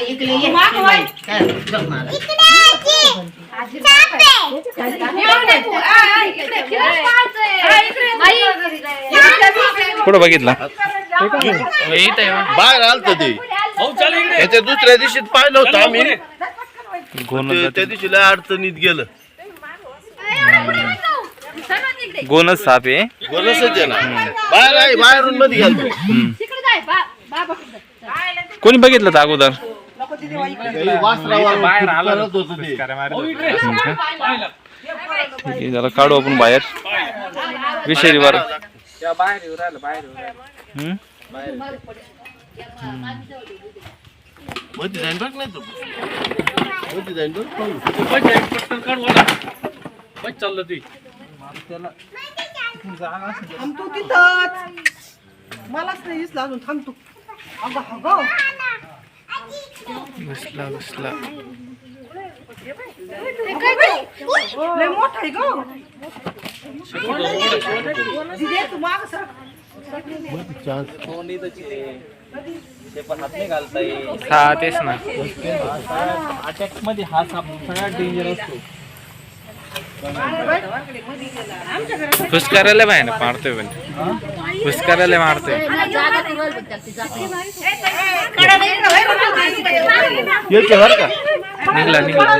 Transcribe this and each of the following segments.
काय? इकडे. कुठं बघितला? बाहेर आलत ते. त्याच्या दुसऱ्या दिवशी पाहिलं होतं आम्ही. ते- त्या. दिवशी लय अडचणीत गेलं. गोनस साप आहे. बोलसच आहे ना. बाहेर आहे बाहेरून मध्ये गेलो हम्म. कोणी बघितलं होतं अगोदर? ठीक आहे जरा काढू आपण बाहेर विषयीवर हम्म? मध्ये जाईन थांबतो मलाच नाही अजून. थांबतो अगं अगं. बसला बसला. मोठा हा तेच ना. अटॅकमध्ये हा साप सगळ्यात डेंजर असतो फुसकारायला बाय ना मारतोय पण. फुसकारायला मारतोय येते बरं का निघला निघला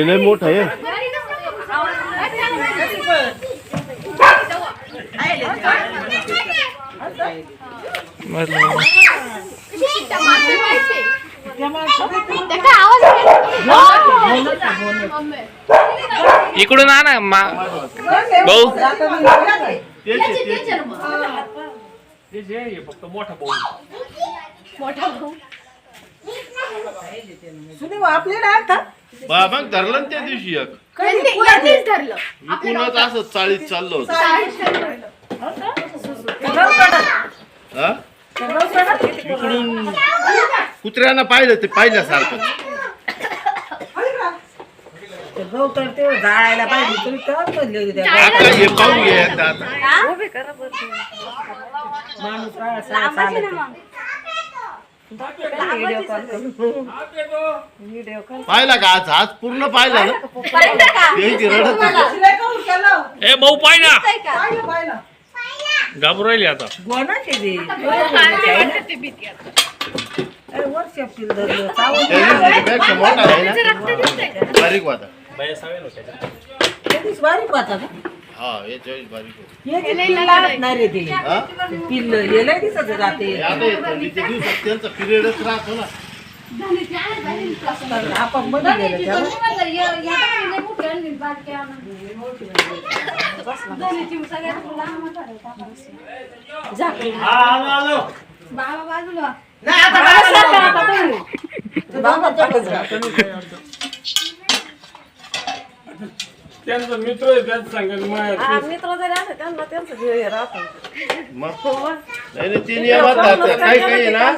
लय मोठं आहे इकडून आणा मा भाऊ. फक्त मोठा बाबा धरलं ना त्या दिवशी एक. इकडूनच असं चाळीत चाललो होतो. हा? इकडून कुत्र्यानं पाहिलं ते पाहिल्यासारखं जाळायला पाहिजे तुम्ही तर म्हणले होते त्या आता हे पाहून घे एकदा आता माणूस राहा, सा- चालत. व्हिडिओ कॉल करू. व्हिडिओ कॉल पाहिला का आज आज पूर्ण पाहिला ना रडत होती. शिलाई काढून केलं. ए भाऊ पाय ना पाहिलं, पाहिलं. घाबरू राहिली आता. मोठा आहे ना? बारीक दिवशी बारीक होता का? हा याच्या वेळेस बारीक होता. हे ते पिल्लं लागणार आहे ते. हा? पिल्लं, हे लय दिसत जाते. हे आता हे थंडीच्या दिवसात त्यांचा पिरियडच राहतो ना. आपण मध्ये गेलं त्याला. नाही, आता बाहेर जाऊ. बाबाच्याकडे जा. त्यांचा मित्र आहे त्याच सांगेल मग. नाही नाही, ते नियमात राहतं. काही काही आहे ना?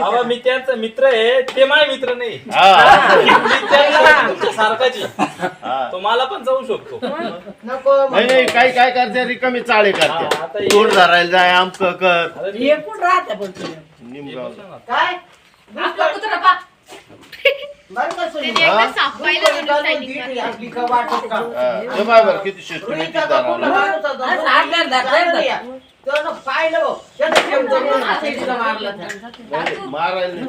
बाबा मी त्यांचा मित्र आहे ते माझे मित्र नाही. हा. मी त्यांना तुमच्या सारखाची. हा. तो मला पण जाऊ शकतो. नको नाही नाही काही काय करते रिकामी चाळे हा, आता करते हे- तोड धरायला जाय आमक कर आता मी- हे कुठं राहते पण तुझ्या निमगाव. काय? बरं का सुनी? आपली का वाटत का? हे. बाय बरं किती धरावं लागतं. दाखवायचं. त्यानं पाहिलं हो. त्यानं ठेवतो म्हणून असं तिला मारलं त्या. नाही, मारायला नाही.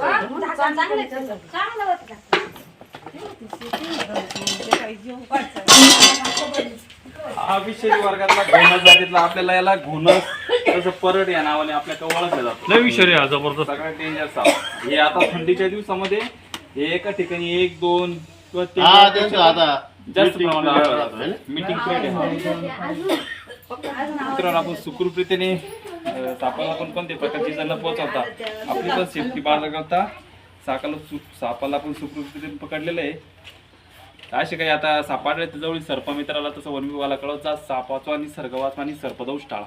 हा विषय वर्गातला घोणस जातीतला आपल्याला याला घोणस तसं परड या नावाने आपल्या ओळखलं जातं. लय विषय हा जबरदस्त. सगळ्यात डेंजर साप हे आता थंडीच्या दिवसामध्ये हे एका ठिकाणी एक दोन किंवा तीन हा त्यांचं आता जास्त प्रमाणात? मीटिंग आहे. मित्रांनो आपण सुखरूपरीतीने सापाला पण प्रकारची जण पोहोचवता आपली पण सेफ्टी बाळगता सापाला सु सापाला पण सुखरूपरीतीने पकडलेलं आहे. असे काही आता सापाडले जवळ सर्प मित्राला तसं वनविभागाला कळवता सापाचो आणि सर्गवाचा आणि सर्पदोष टाळा.